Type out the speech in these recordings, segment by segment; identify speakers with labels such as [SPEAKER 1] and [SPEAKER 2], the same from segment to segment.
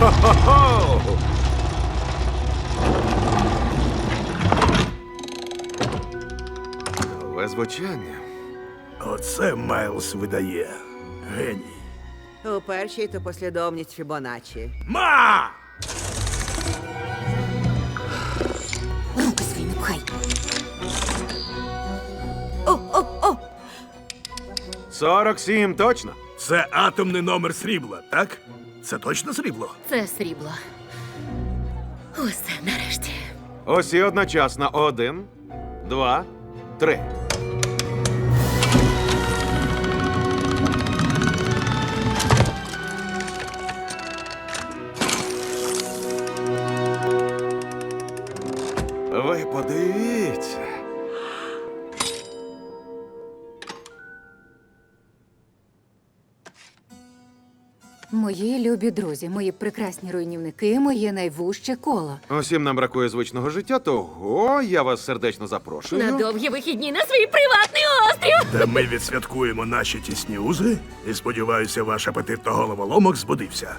[SPEAKER 1] Хо-хо-хо! Нове звучання.
[SPEAKER 2] Оце Майлз видає. Геній.
[SPEAKER 3] У першій то послідовність Фібоначчі.
[SPEAKER 2] Ма!
[SPEAKER 4] Руки свої не пхай. О, о, о!
[SPEAKER 1] 47, точно?
[SPEAKER 2] Це атомний номер срібла, так? Це точно срібло?
[SPEAKER 4] Це срібло. Усе нарешті.
[SPEAKER 1] Усі одночасно. Один, два, три. Ви подивіться.
[SPEAKER 5] Мої любі друзі, мої прекрасні руйнівники, моє найвужче коло.
[SPEAKER 1] Усім нам бракує звичного життя, того я вас сердечно запрошую.
[SPEAKER 4] На довгі вихідні на свій приватний острів.
[SPEAKER 2] Та ми відсвяткуємо наші тісні узи, і сподіваюся, ваш апетит на головоломок збудився.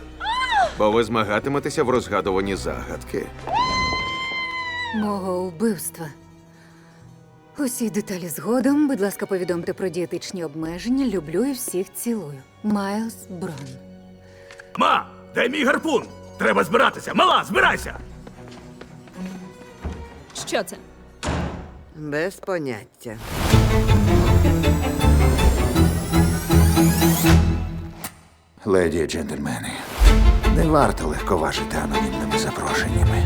[SPEAKER 1] Бо ви змагатиметеся в розгадуванні загадки.
[SPEAKER 5] Мого вбивства. Усі деталі згодом, будь ласка, повідомте про дієтичні обмеження. Люблю і всіх цілую. Майлз Брон.
[SPEAKER 2] Ма, дай мій гарпун! Треба збиратися! Мала, збирайся!
[SPEAKER 4] Що це?
[SPEAKER 3] Без поняття.
[SPEAKER 6] Леді і джентльмени, не варто легковажити анонімними запрошеннями.